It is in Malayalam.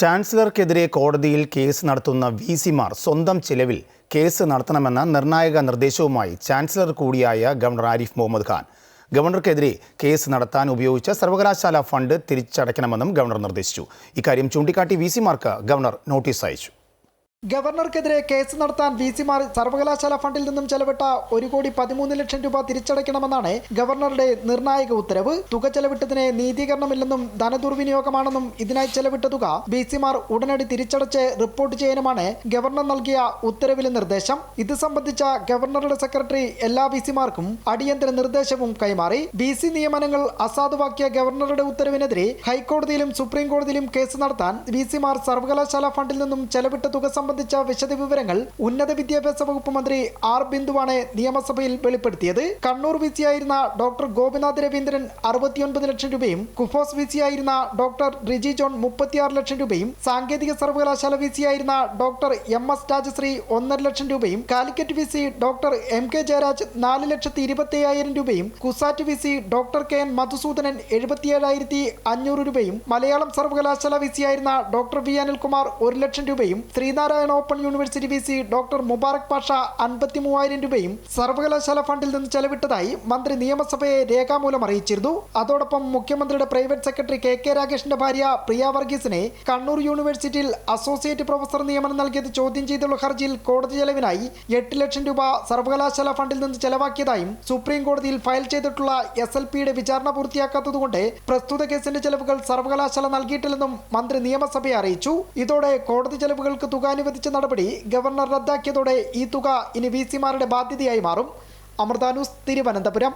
ചാൻസലർക്കെതിരെ കോടതിയിൽ കേസ് നടത്തുന്ന വി സിമാർ സ്വന്തം ചിലവിൽ കേസ് നടത്തണമെന്ന നിർണായക നിർദ്ദേശവുമായി ചാൻസലർ കൂടിയായ ഗവർണർ ആരിഫ് മുഹമ്മദ് ഖാൻ. ഗവർണർക്കെതിരെ കേസ് നടത്താൻ ഉപയോഗിച്ച സർവകലാശാല ഫണ്ട് തിരിച്ചടയ്ക്കണമെന്നും ഗവർണർ നിർദ്ദേശിച്ചു. ഇക്കാര്യം ചൂണ്ടിക്കാട്ടി വി സിമാർക്ക് ഗവർണർ നോട്ടീസ് അയച്ചു. ഗവർണർക്കെതിരെ കേസ് നടത്താൻ വി സിമാർ സർവകലാശാല ഫണ്ടിൽ നിന്നും ചെലവിട്ട ഒരു കോടി പതിമൂന്ന് ലക്ഷം രൂപ തിരിച്ചടയ്ക്കണമെന്നാണ് ഗവർണറുടെ നിർണായക ഉത്തരവ്. തുക ചെലവിട്ടതിന് നീതീകരണമില്ലെന്നും ധനദുർവിനിയോഗമാണെന്നും ഇതിനായി ചെലവിട്ട തുക വി സിമാർ ഉടനടി തിരിച്ചടച്ച് റിപ്പോർട്ട് ചെയ്യാനുമാണ് ഗവർണർ നൽകിയ ഉത്തരവിലെ നിർദ്ദേശം. ഇത് സംബന്ധിച്ച ഗവർണറുടെ സെക്രട്ടറി എല്ലാ വി സിമാർക്കും അടിയന്തര നിർദ്ദേശവും കൈമാറി. ബി സി നിയമനങ്ങൾ അസാധുവാക്കിയ ഗവർണറുടെ ഉത്തരവിനെതിരെ ഹൈക്കോടതിയിലും സുപ്രീം കോടതിയിലും കേസ് നടത്താൻ വി സിമാർ സർവകലാശാല ഫണ്ടിൽ നിന്നും ചെലവിട്ട തുക സംബന്ധിച്ച വിശദവിവരങ്ങൾ ഉന്നത വിദ്യാഭ്യാസ വകുപ്പ് മന്ത്രി ആർ ബിന്ദുവാണ് നിയമസഭയിൽ വെളിപ്പെടുത്തിയത്. കണ്ണൂർ വി ആയിരുന്ന ഡോക്ടർ ഗോപിനാഥ് രവീന്ദ്രൻ അറുപത്തിയൊൻപത് ലക്ഷം രൂപയും കുഫോസ് വി ആയിരുന്ന ഡോക്ടർ റിജി ജോൺ മുപ്പത്തിയാറ് ലക്ഷം രൂപയും സാങ്കേതിക സർവകലാശാല വി ആയിരുന്ന ഡോക്ടർ എം എസ് രാജശ്രീ ഒന്നര ലക്ഷം രൂപയും Calicut V C doctor M K Jayaraj നാല് ലക്ഷത്തി ഇരുപത്തി അയ്യായിരം രൂപയും CUSAT V C doctor K N Madhusoodanan എഴുപത്തിയേഴായിരത്തി അഞ്ഞൂറ് രൂപയും മലയാളം സർവകലാശാല വി ആയിരുന്ന ഡോക്ടർ വി അനിൽകുമാർ ഒരു ലക്ഷം രൂപയും Sreenarayana open university V C doctor Mubarak Pasha അൻപത്തി മൂവായിരം രൂപയും സർവകലാശാല ഫണ്ടിൽ നിന്ന് ചെലവിട്ടതായി മന്ത്രി നിയമസഭയെ രേഖാമൂലം അറിയിച്ചിരുന്നു. അതോടൊപ്പം മുഖ്യമന്ത്രിയുടെ പ്രൈവറ്റ് സെക്രട്ടറി കെ കെ രാഗേഷിന്റെ ഭാര്യ പ്രിയ വർഗീസിനെ കണ്ണൂർ യൂണിവേഴ്സിറ്റിയിൽ അസോസിയേറ്റ് പ്രൊഫസർ നിയമനം നൽകിയത് ചോദ്യം ചെയ്തുള്ള ഹർജിയിൽ കോടതി ചെലവിനായി എട്ട് ലക്ഷം രൂപ സർവകലാശാല ഫണ്ടിൽ നിന്ന് ചെലവാക്കിയതായും സുപ്രീം കോടതിയിൽ ഫയൽ ചെയ്തിട്ടുള്ള എസ് എൽ പിയുടെ വിചാരണ പൂർത്തിയാക്കാത്തതുകൊണ്ട് പ്രസ്തുത കേസിന്റെ ചെലവുകൾ സർവകലാശാല നൽകിയിട്ടില്ലെന്നും മന്ത്രി നിയമസഭയെ അറിയിച്ചു. ഇതോടെ കോടതി ചെലവുകൾക്ക് തുക അനുവദിച്ച നടപടി ഗവർണർ റദ്ദാക്കിയതോടെ ഈ തുക ഇനി വി സിമാരുടെ ബാധ്യതയായി മാറും. അമൃതാനൂസ് തിരുവനന്തപുരം.